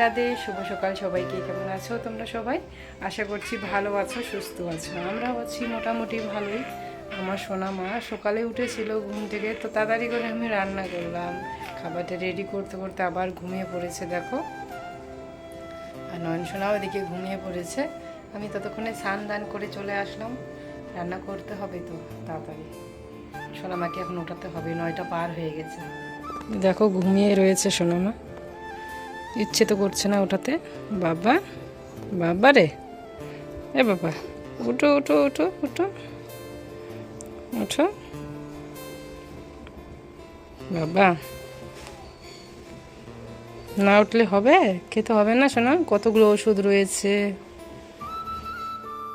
শুভ সকাল সবাইকে, কেমন আছো তোমরা সবাই? আশা করছি ভালো আছো, সুস্থ আছো। আমরাও আছি মোটামুটি ভালোই। আমার সোনা মা সকালে উঠেছিল ঘুম থেকে, তো তাড়াতাড়ি করে আমি রান্না করলাম। খাবারটা রেডি করতে করতে আবার ঘুমিয়ে পড়েছে, দেখো। আর নয়ন সোনাও এদিকে ঘুমিয়ে পড়েছে। আমি ততক্ষণে স্নান দান করে চলে আসলাম। রান্না করতে হবে তো, তাড়াতাড়ি। সোনামাকে এখন ওঠাতে হবে, নয়টা পার হয়ে গেছে। দেখো, ঘুমিয়ে রয়েছে সোনামা ইচ্ছে তো করছে না ওঠাতে। বাবা বাবা রে। এ বাবা, উঠো উঠো উঠো উঠো। উঠো। বাবা। না উঠলে হবে? খেতে হবে না শোনা কতগুলো ওষুধ রয়েছে?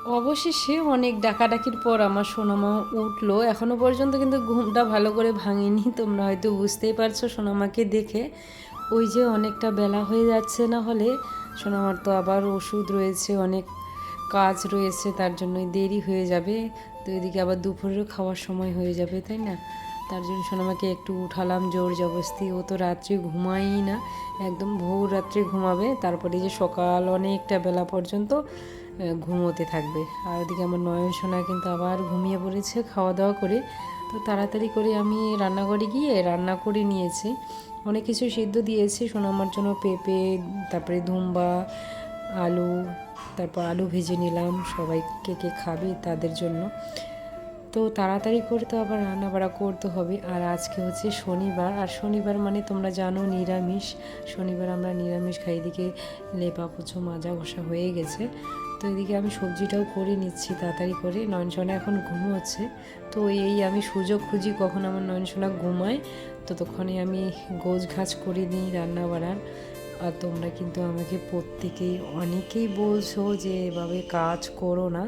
অবশেষে অনেক ডাকাডাকির পর আমার সোনামা উঠল। এখনও পর্যন্ত কিন্তু ঘুমটা ভালো করে ভাঙেনি, তোমরা হয়তো বুঝতেই পারছ সোনামাকে দেখে। ওই যে অনেকটা বেলা হয়ে যাচ্ছে না হলে সোনামার তো আবার ওষুধ রয়েছে, অনেক কাজ রয়েছে, তার জন্যই দেরি হয়ে যাবে। তো এদিকে আবার দুপুরেরও খাওয়ার সময় হয়ে যাবে, তাই না? তার জন্য সোনামাকে একটু উঠালাম জোর জবস্তি ও তো রাত্রে ঘুমাই না, একদম ভোর রাত্রে ঘুমাবে, তারপরে যে সকাল অনেকটা বেলা পর্যন্ত ঘুমোতে থাকবে। আর ওদিকে আমার নয়ন সোনা কিন্তু আবার ঘুমিয়ে পড়েছে খাওয়া দাওয়া করে। তো তাড়াতাড়ি করে আমি রান্নাঘরে গিয়ে রান্না করে নিয়েছি। অনেক কিছু সিদ্ধ দিয়েছি, সোনামার জন্য পেঁপে, তারপরে ধুম্বা, আলু, তারপর আলু ভেজে নিলাম, সবাই কে কে খাবে তাদের জন্য। তো তাড়াতাড়ি করে তো আবার রান্না বাড়া করতে হবে। আর আজকে হচ্ছে শনিবার, আর শনিবার মানে তোমরা জানো নিরামিষ। শনিবার আমরা নিরামিষ খাই, এদিকে লেপা, পুচো, মাজা, ঘষা হয়ে গেছে। এদিকে আমি সবজিটাও করে নিচ্ছি, তাড়াতাড়ি করে। নয়নসোনা এখন ঘুমোচ্ছে। তো এই আমি সুযোগ খুঁজি কখন আমার নয়নসোনা ঘুমায়। ততক্ষণে আমি গোছ ঘাছ করে নিই রান্না বাড়ার আর তোমরা কিন্তু আমাকে প্রত্যেকেই, অনেকেই বলছো যে এভাবে কাজ করো না।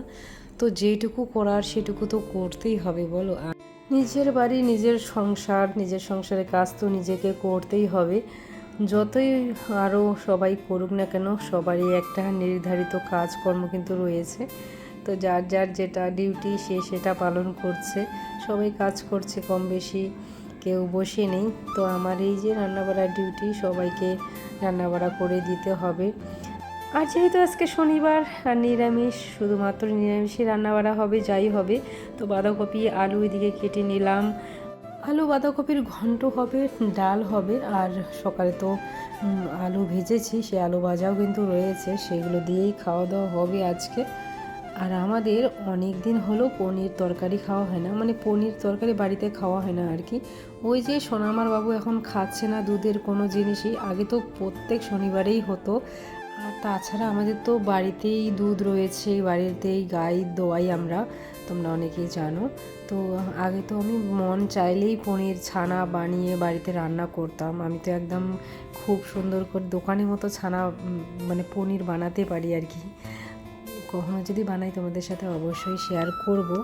তো যেটুকু করার সেটুকু তো করতেই হবে, বলো। নিজের বাড়ি, নিজের সংসার, নিজের সংসারের কাজ তো নিজেকে করতেই হবে। যতই আরও সবাই করুক না কেন, সবারই একটা নির্ধারিত কাজকর্ম কিন্তু রয়েছে। তো যার যার যেটা ডিউটি সে সেটা পালন করছে। সবাই কাজ করছে কম বেশি, কেউ বসে নেই। তো আমার এই যে রান্নাবাড়ার ডিউটি সবাইকে রান্নাবাড়া করে দিতে হবে। আর যেহেতু আজকে শনিবার, আর নিরামিষ, শুধুমাত্র নিরামিষই রান্নাবাড়া হবে, যাই হবে, তো বাঁধাকপি, আলু এদিকে কেটে নিলাম। আলু বাঁধাকপির ঘন্ট হবে, ডাল হবে, আর সকালে তো আলু ভেজেছি, সে আলু ভাজাও কিন্তু রয়েছে, সেগুলো দিয়েই খাওয়া দাওয়া হবে আজকে। আর আমাদের অনেক দিন হলো পনির তরকারি খাওয়া হয় না মানে পনির তরকারি বাড়িতে খাওয়া হয় না আর কি। ওই যে সোনামার বাবু এখন খাচ্ছে না দুধের কোনো জিনিসই, আগে তো প্রত্যেক শনিবারেই হতো। আর তাছাড়া আমাদের তো বাড়িতেই দুধ রয়েছে, বাড়িতেই গাই দোয়াই আমরা। তোমরা অনেকেই জানো। তো আগে তো আমি মন চাইলেই পনির ছানা বানিয়ে বাড়িতে রান্না করতাম। আমি তো একদম খুব সুন্দর করে দোকানের মতো ছানা মানে পনির বানাতে পারি আর কি। কখনো যদি বানাই তোমাদের সাথে অবশ্যই শেয়ার করব।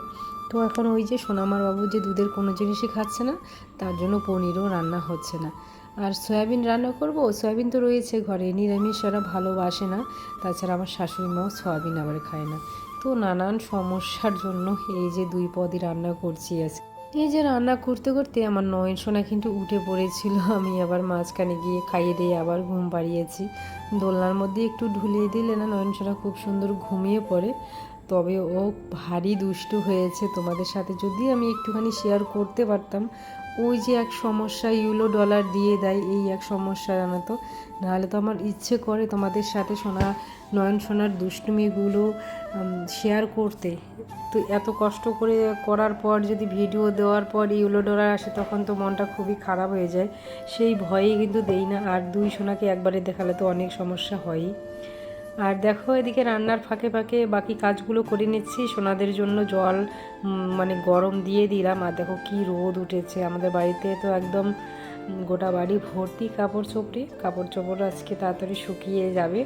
তো এখন ওই যে সোনামার বাবু যে দুধের কোনো জিনিসই খাচ্ছে না, তার জন্য পনিরও রান্না হচ্ছে না। আর সয়াবিন রান্না করব? সয়াবিন তো রয়েছে ঘরে। নিরামিষ ওরা ভালোবাসে না। তাছাড়া আমার শাশুড়ি মাও সয়াবিন আবার খায় না। তো নানান সমস্যার জন্য এই যে দুই পদই রান্না করছি আজকে। এই যে রান্না করতে করতে আমার নয়ন সোনা কিন্তু উঠে পড়েছিল। আমি আবার মাঝখানে গিয়ে খাইয়ে দিয়ে আবার ঘুম পাড়িয়েছি। দোলনার মধ্যে একটু ঢুলিয়ে দিলে না নয়ন সোনা খুব সুন্দর ঘুমিয়ে পড়ে। তবে ও ভারী দুষ্টু হয়েছে। তোমাদের সাথে যদি আমি একটুখানি শেয়ার করতে পারতাম ওই যে এক সমস্যা ইউলো ডলার দিয়ে দেয়, এই এক সমস্যা জানো তো নাহলে তো আমার ইচ্ছে করে তোমাদের সাথে শোনা নয়ন সোনার দুষ্টুমিগুলো শেয়ার করতে। তো এত কষ্ট করে করার পর, যদি ভিডিও দেওয়ার পর ইউলো ডলার আসে, তখন তো মনটা খুবই খারাপ হয়ে যায়। সেই ভয়েই কিন্তু দেই না। আর দুই সোনাকে একবারে দেখালে তো অনেক সমস্যা হয়ই। আর দেখো এদিকে রান্নার ফাঁকে ফাঁকে বাকি কাজগুলো করে নিচ্ছি। সোনাদের জন্য জল মানে গরম দিয়ে দিলাম। আর দেখো কি রোদ উঠেছে। আমাদের বাড়িতে তো একদম গোটা বাড়ি ভর্তি কাপড় চোপড়ে। কাপড় চোপড় আজকে তাড়াতাড়ি শুকিয়ে যাবে।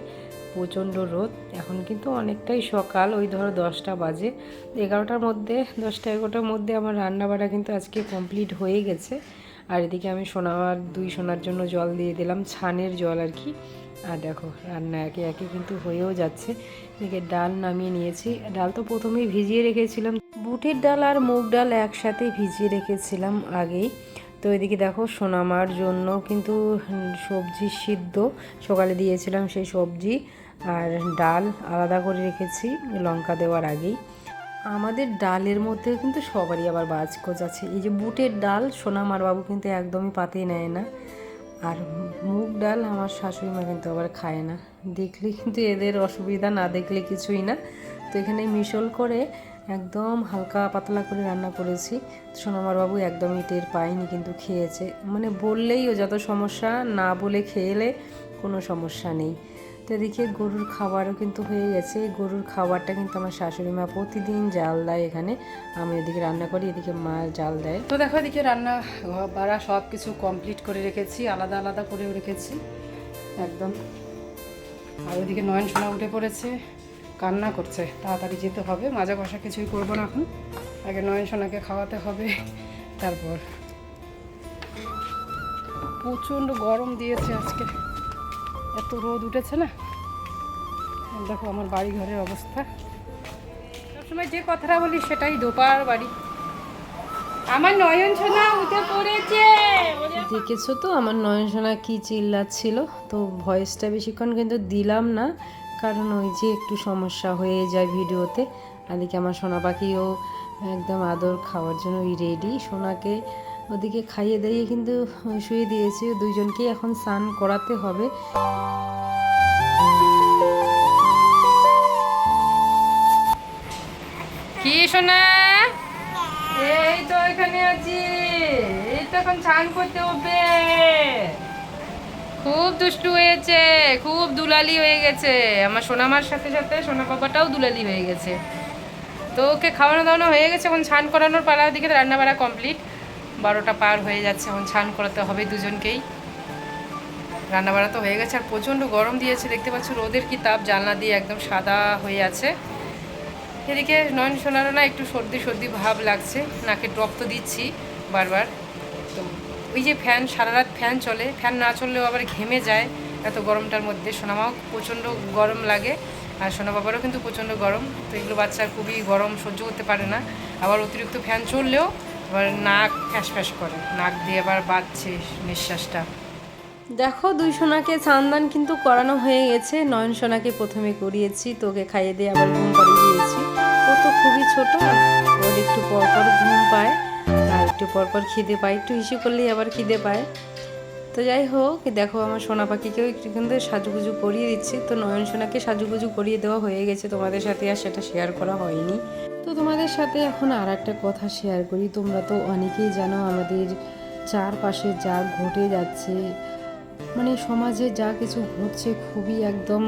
প্রচণ্ড রোদ। এখন কিন্তু অনেকটাই সকাল। ওই ধরো দশটা বাজে। এগারোটার মধ্যে, দশটা এগারোটার মধ্যে আমার রান্না বাড়া কিন্তু আজকে কমপ্লিট হয়ে গেছে। আর এদিকে আমি সোনার দুই সোনার জন্য জল দিয়ে দিলাম, ছানের জল আর কি। আর দেখো, রান্না একে একে কিন্তু হয়েও যাচ্ছে। এদিকে ডাল নামিয়ে নিয়েছি। ডাল তো প্রথমেই ভিজিয়ে রেখেছিলাম। বুটের ডাল আর মুগ ডাল একসাথে ভিজিয়ে রেখেছিলাম আগেই। তো এদিকে দেখো সোনামার জন্য কিন্তু সবজি সিদ্ধ। সকালে দিয়েছিলাম সেই সবজি। আর ডাল আলাদা করে রেখেছি, লঙ্কা দেওয়ার আগেই। আমাদের ডালের মধ্যে কিন্তু সবারই আবার বাজকোচ আছে। এই যে বুটের ডাল সোনামার বাবু কিন্তু একদমই পাতে নেয় না। আর মুগ ডাল আমার শাশুড়ি মা কিন্তু আবার খায় না। দেখলে কিন্তু এদের অসুবিধা, না দেখলে কিছুই না। তো এখানে মিশল করে একদম হালকা পাতলা করে রান্না করেছি। সোনামার বাবু একদমই টের পায়নি, কিন্তু খেয়েছে। মানে বললেই ও যত সমস্যা না বলে খেয়েলে কোনো সমস্যা নেই। তো এদিকে গরুর খাবারও কিন্তু হয়ে গেছে। গরুর খাবারটা কিন্তু আমার শাশুড়ি মা প্রতিদিন জাল দেয় এখানে। আমি এদিকে রান্না করি, এদিকে মা জাল দেয়। তো দেখো এদিকে রান্না বাড়া সব কিছু কমপ্লিট করে রেখেছি, আলাদা আলাদা করেও রেখেছি। একদম। আর ওইদিকে নয়ন সোনা উঠে পড়েছে, কান্না করছে। তাড়াতাড়ি যেতে হবে, মাজা কষা কিছুই করব না এখন। আগে নয়ন সোনাকে খাওয়াতে হবে, তারপর। প্রচণ্ড গরম দিয়েছে আজকে। এত রোদ উঠেছে না? দেখো আমার বাড়ি ঘরের অবস্থা। সবসময় যে কথাটা বলি সেটাই দোপার বাড়ি। আমার নয়ন সোনা উঠে পড়েছে। দেখেছ তো, আমার নয়নসোনা কি চিল্লাচ্ছিল? তো ভয়েসটা বেশিক্ষণ কিন্তু দিলাম না, কারণ ওই যে একটু সমস্যা হয়ে যায় ভিডিওতে। আদিকে আমার সোনা পাখিও একদম আদর খাওয়ার জন্য রেডি সোনাকে ওদিকে খাইয়ে দাইয়ে কিন্তু শুয়ে দিয়েছি। দুইজনকেই এখন স্নান করাতে হবে। কি সোনা এই তো এখানে আছি। এই তো এখন স্নান করতে হবে। খুব দুষ্টু হয়েছে, খুব দুলালি হয়ে গেছে। আমার সোনামার সাথে সাথে সোনা বাবাটাও দুলালি হয়ে গেছে। তো ওকে খাওয়ানো দাওয়ানো হয়ে গেছে, এখন স্নান করানোর পালা দিকে রান্না বাড়া কমপ্লিট বারোটা পার হয়ে যাচ্ছে, এখন স্নান করাতে হবে দুজনকেই। রান্না বাড়া তো হয়ে গেছে, আর প্রচণ্ড গরম দিয়েছে, দেখতে পাচ্ছ রোদের কি তাপ, জানলা দিয়ে একদম সাদা হয়ে আছে। এদিকে নয়ন সোনারও না একটু সর্দি সর্দি ভাব লাগছে নাকে ড্রপ তো দিচ্ছি বারবার। তো ওই যে ফ্যান, সারা রাত ফ্যান চলে, ফ্যান না চললেও আবার ঘেমে যায় এত গরমটার মধ্যে। সোনামাও প্রচণ্ড গরম লাগে, আর সোনা বাবারও কিন্তু প্রচণ্ড গরম। তো এগুলো বাচ্চার খুবই গরম সহ্য করতে পারে না। আবার অতিরিক্ত ফ্যান চললেও আবার নাক ফ্যাস করে। নাক দিয়ে আবার বাজছে নিঃশ্বাসটা। দেখো, দুই সোনাকে চান্দান কিন্তু করানো হয়ে গেছে। নয়ন সোনাকে প্রথমে করিয়েছি, তোকে খাইয়ে দিয়ে আবার ঘুম পাড়িয়ে দিয়েছি। ও তো খুবই ছোট, ওর একটু পর পর ঘুম পায়, আর একটু পর পর খিদে পায়। একটু হিসু করলেই আবার খিদে পায়। তো যাই হোক, দেখো আমার সোনা পাখিকেও একটু কিন্তু সাজুগুজু করিয়ে দিচ্ছি। তো নয়ন সোনাকে সাজুগুজু করিয়ে দেওয়া হয়ে গেছে তোমাদের সাথে, আর সেটা শেয়ার করা হয়নি। তো তোমাদের সাথে এখন আর একটা কথা শেয়ার করি। তোমরা তো অনেকেই জানো আমাদের চারপাশে যা ঘটে যাচ্ছে মানে সমাজে যা কিছু ঘটছে খুবই একদম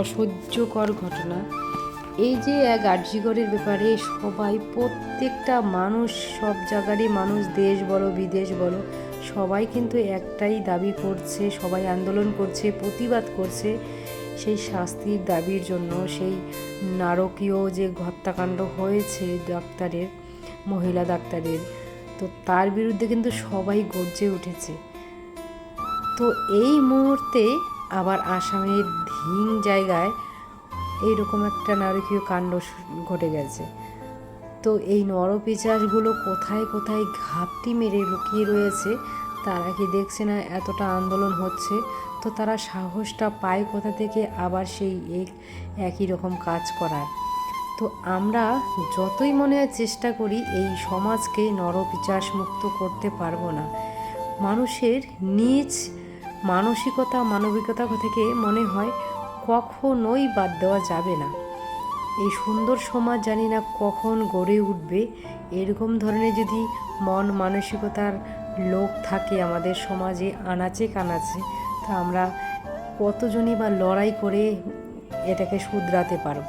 অসহ্যকর ঘটনা। এই যে এক আর্যিকরের ব্যাপারে সবাই, প্রত্যেকটা মানুষ, সব জায়গারই মানুষ, দেশ বলো, বিদেশ বলো, সবাই কিন্তু একটাই দাবি করছে, সবাই আন্দোলন করছে, প্রতিবাদ করছে। সেই শাস্তির দাবির জন্য সেই নারকীয় যে হত্যাকাণ্ড হয়েছে ডাক্তারের, মহিলা ডাক্তারের, তো তার বিরুদ্ধে কিন্তু সবাই গর্জে উঠেছে। তো এই মুহূর্তে আবার আসামের ধিং জায়গায় এইরকম একটা নারকীয় কাণ্ড ঘটে গেছে। তো এই নরপিচাসগুলো কোথায় কোথায় ঘাপটি মেরে লুকিয়ে রয়েছে, তারা কি দেখছে না? এতটা আন্দোলন হচ্ছে তো তারা সাহসটা পায় কোথা থেকে? আবার সেই এক, একই রকম কাজ করার। তো আমরা যতই মনে হয় চেষ্টা করি, এই সমাজকে নরপিচাস মুক্ত করতে পারব না। মানুষের নিজ মানসিকতা, মানবিকতা থেকে মনে হয় কখনোই বাদ দেওয়া যাবে না। এই সুন্দর সমাজ জানি না কখন গড়ে উঠবে। এরকম ধরনের যদি মন মানসিকতার লোক থাকে আমাদের সমাজে, আনাচে কানাচে তা আমরা কতজনই বা লড়াই করে এটাকে শুধরাতে পারব।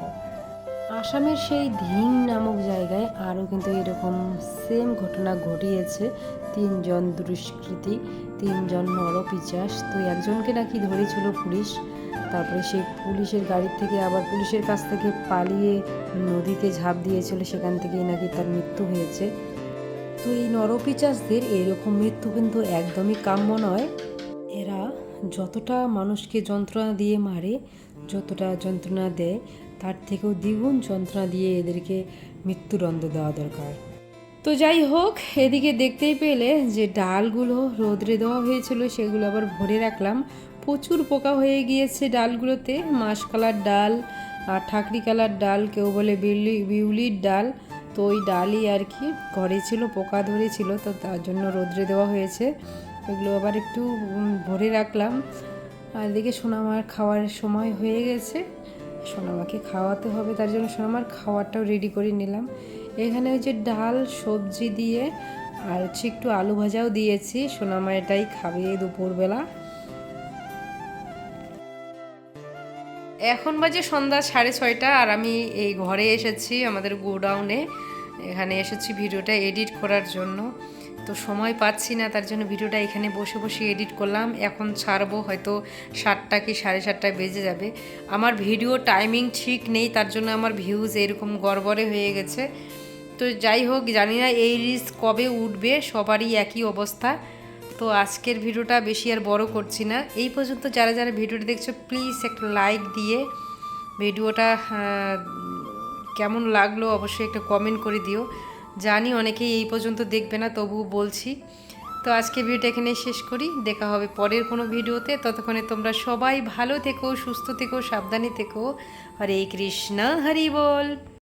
আসামের সেই ধিং নামক জায়গায় আরও কিন্তু এরকম সেম ঘটনা ঘটিয়েছে। তিনজন দুষ্কৃতী, তিনজন নরপিচাস। তো একজনকে নাকি ধরেছিল পুলিশ, তারপরে সেই পুলিশের গাড়ির থেকে আবার পুলিশের কাছ থেকে পালিয়ে নদীতে ঝাঁপ দিয়েছিল, সেখান থেকেই নাকি তার মৃত্যু হয়েছে। তো এই নরপিচাসদের এরকম মৃত্যু কিন্তু একদমই কাম্য নয়। এরা যতটা মানুষকে যন্ত্রণা দিয়ে মারে, যতটা যন্ত্রণা দেয়, তার থেকেও দ্বিগুণ যন্ত্রণা দিয়ে এদেরকে মৃত্যুদণ্ড দেওয়া দরকার। তো যাই হোক, এদিকে দেখতেই পেলে যে ডালগুলো রোদ্রে দেওয়া হয়েছিল, সেগুলো আবার ভরে রাখলাম। প্রচুর পোকা হয়ে গিয়েছে ডালগুলোতে মাসকালার ডাল আর ঠাকরি কালার ডাল, কেউ বলে বিউলি, বিউলির ডাল। তো ওই ডালই আর কি, ঘরে ছিল, পোকা ধরেছিল, তো তার জন্য রোদ্রে দেওয়া হয়েছে। এগুলো আবার একটু ভরে রাখলাম। আর এদিকে সোনামার খাওয়ার সময় হয়ে গেছে। সোনামাকে খাওয়াতে হবে, তার জন্য সোনামার খাওয়ারটাও রেডি করে নিলাম। এখানে ওই যে ডাল, সবজি দিয়ে, আর হচ্ছে একটু আলু ভাজাও দিয়েছি। সোনামা এটাই খাবে দুপুরবেলা। এখন বাজে সন্ধ্যা সাড়ে ছয়টা, আর আমি এই ঘরে এসেছি আমাদের গোডাউনে। এখানে এসেছি ভিডিওটা এডিট করার জন্য। তো সময় পাচ্ছি না, তার জন্য ভিডিওটা এখানে বসে বসে এডিট করলাম। এখন ছাড়বো, হয়তো সাতটা কি সাড়ে সাতটায় বেজে যাবে। আমার ভিডিও টাইমিং ঠিক নেই, তার জন্য আমার ভিউজ এরকম গড়বড়ে হয়ে গেছে। তো যাই হোক, জানি না এই রিস কবে উঠবে, সবারই একই অবস্থা। তো আজকের ভিডিওটা বেশি আর বড় করছি না। এই পর্যন্ত যারা যারা ভিডিওটা দেখছ প্লিজ একটা লাইক দিয়ে ভিডিওটা কেমন লাগল অবশ্যই একটা কমেন্ট করে দিও। জানি অনেকেই এই পর্যন্ত দেখবে না, তবুও বলছি। তো আজকে ভিডিওটা এখানে শেষ করি। দেখা হবে পরের কোনো ভিডিওতে। ততক্ষণে তোমরা সবাই ভালো থেকো, সুস্থ থেকো, সাবধানে থেকো। হরে কৃষ্ণ, হরি বল।